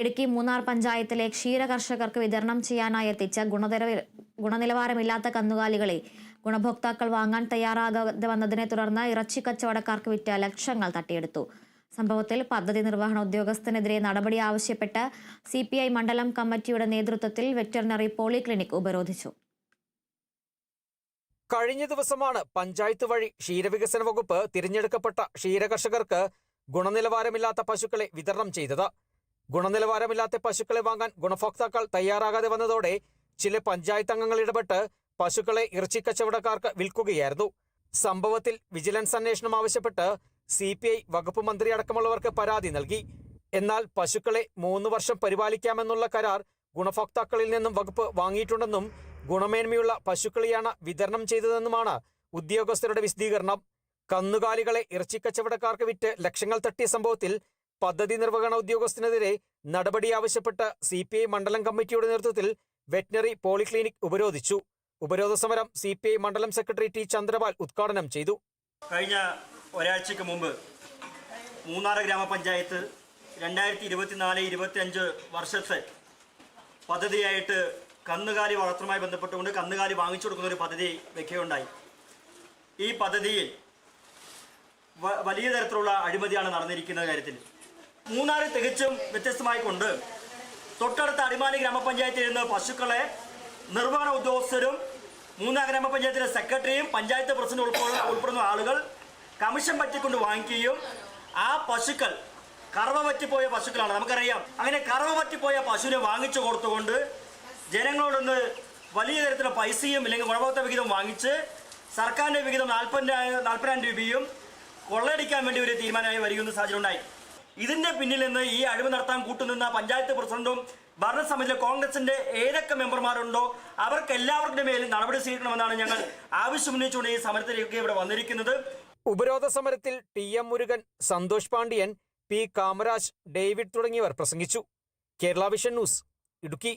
ഇടുക്കി മൂന്നാർ പഞ്ചായത്തിലെ ക്ഷീര കർഷകർക്ക് വിതരണം ചെയ്യാനായി എത്തിച്ച ഗുണനില ഗുണനിലവാരമില്ലാത്ത കന്നുകാലികളെ ഗുണഭോക്താക്കൾ വാങ്ങാൻ തയ്യാറാകാതെ വന്നതിനെ തുടർന്ന് ഇറച്ചി കച്ചവടക്കാർക്ക് വിറ്റ ലക്ഷങ്ങൾ തട്ടിയെടുത്തു. സംഭവത്തിൽ പദ്ധതി നിർവഹണ ഉദ്യോഗസ്ഥനെതിരെ നടപടി ആവശ്യപ്പെട്ട് സി മണ്ഡലം കമ്മിറ്റിയുടെ നേതൃത്വത്തിൽ വെറ്ററിനറി പോളിക്ലിനിക് ഉപരോധിച്ചു. കഴിഞ്ഞ ദിവസമാണ് പഞ്ചായത്ത് വഴി ക്ഷീരവികസന വകുപ്പ് തിരഞ്ഞെടുക്കപ്പെട്ട ക്ഷീരകർഷകർക്ക് ഗുണനിലവാരമില്ലാത്ത പശുക്കളെ വിതരണം ചെയ്തത്. ഗുണനിലവാരമില്ലാത്ത പശുക്കളെ വാങ്ങാൻ ഗുണഭോക്താക്കൾ തയ്യാറാകാതെ വന്നതോടെ ചില പഞ്ചായത്ത് അംഗങ്ങൾ ഇടപെട്ട് പശുക്കളെ ഇറച്ചി കച്ചവടക്കാർക്ക് വിൽക്കുകയായിരുന്നു. സംഭവത്തിൽ വിജിലൻസ് അന്വേഷണം ആവശ്യപ്പെട്ട് സി പി ഐ വകുപ്പ് മന്ത്രി അടക്കമുള്ളവർക്ക് പരാതി നൽകി. എന്നാൽ പശുക്കളെ മൂന്ന് വർഷം പരിപാലിക്കാമെന്നുള്ള കരാർ ഗുണഭോക്താക്കളിൽ നിന്നും വകുപ്പ് വാങ്ങിയിട്ടുണ്ടെന്നും ഗുണമേന്മയുള്ള പശുക്കളെയാണ് വിതരണം ചെയ്തതെന്നുമാണ് ഉദ്യോഗസ്ഥരുടെ വിശദീകരണം. കന്നുകാലികളെ ഇറച്ചിക്കച്ചവടക്കാർക്ക് വിറ്റ് ലക്ഷങ്ങൾ തട്ടിയ സംഭവത്തിൽ പദ്ധതി നിർവഹണ ഉദ്യോഗസ്ഥനെതിരെ നടപടി ആവശ്യപ്പെട്ട സി പി ഐ മണ്ഡലം കമ്മിറ്റിയുടെ നേതൃത്വത്തിൽ വെറ്റിനറി പോളിക്ലിനിക് ഉപരോധിച്ചു. ഉപരോധ സമരം സി പി ഐ മണ്ഡലം സെക്രട്ടറി ടി ചന്ദ്രപാൽ ഉദ്ഘാടനം ചെയ്തു. കഴിഞ്ഞ ഒരാഴ്ചക്ക് മുമ്പ് മൂന്നാർ ഗ്രാമപഞ്ചായത്ത് രണ്ടായിരത്തി ഇരുപത്തിനാല് ഇരുപത്തിയഞ്ച് വർഷത്തെ പദ്ധതിയായിട്ട് കന്നുകാലി വളർത്തലുമായി ബന്ധപ്പെട്ടുകൊണ്ട് കന്നുകാലി വാങ്ങിച്ചു കൊടുക്കുന്ന ഒരു പദ്ധതി വെക്കുകയുണ്ടായി. ഈ പദ്ധതിയിൽ വലിയ തരത്തിലുള്ള അഴിമതിയാണ് നടന്നിരിക്കുന്ന കാര്യത്തിൽ. മൂന്നാറ് തികച്ചും വ്യത്യസ്തമായി കൊണ്ട് തൊട്ടടുത്ത അടിമാലി ഗ്രാമപഞ്ചായത്തിൽ നിന്ന് പശുക്കളെ നിർവഹണ ഉദ്യോഗസ്ഥരും മൂന്നാർ ഗ്രാമപഞ്ചായത്തിലെ സെക്രട്ടറിയും പഞ്ചായത്ത് പ്രസിഡന്റ് ഉൾപ്പെടുന്ന ഉൾപ്പെടുന്ന ആളുകൾ കമ്മീഷൻ പറ്റിക്കൊണ്ട് വാങ്ങിക്കുകയും ആ പശുക്കൾ കറവ പറ്റിപ്പോയ പശുക്കളാണ്. നമുക്കറിയാം. അങ്ങനെ കറവ പറ്റിപ്പോയ പശുവിനെ വാങ്ങിച്ചു കൊടുത്തുകൊണ്ട് ജനങ്ങളോടൊന്ന് വലിയ തരത്തിലുള്ള പൈസയും അല്ലെങ്കിൽ ഗുണഭോക്ത വിഹിതം വാങ്ങിച്ച് സർക്കാരിന്റെ വിഹിതം നാൽപ്പതിനായിരം നാൽപ്പതിനായിരം രൂപയും കൊള്ളയടിക്കാൻ വേണ്ടി ഒരു തീരുമാനമായി വരികയെന്ന സാഹചര്യം ഉണ്ടായി. ഇതിന്റെ പിന്നിൽ നിന്ന് ഈ അഴിവ് നടത്താൻ കൂട്ടുനിന്ന പഞ്ചായത്ത് പ്രസിഡന്റും ഭരണസമിതിയിലെ കോൺഗ്രസിന്റെ ഏതൊക്കെ മെമ്പർമാരുണ്ടോ അവർക്ക് എല്ലാവരുടെ മേലും നടപടി സ്വീകരിക്കണമെന്നാണ് ഞങ്ങൾ ആവശ്യമുന്നയിച്ചുകൊണ്ട് ഈ സമരത്തിലേക്ക് ഇവിടെ വന്നിരിക്കുന്നത്. ഉപരോധ സമരത്തിൽ T M Murugan Santhosh Pandian P Kamaraj David തുടങ്ങിയവർ പ്രസംഗിച്ചു. Kerala Vision News Idukki.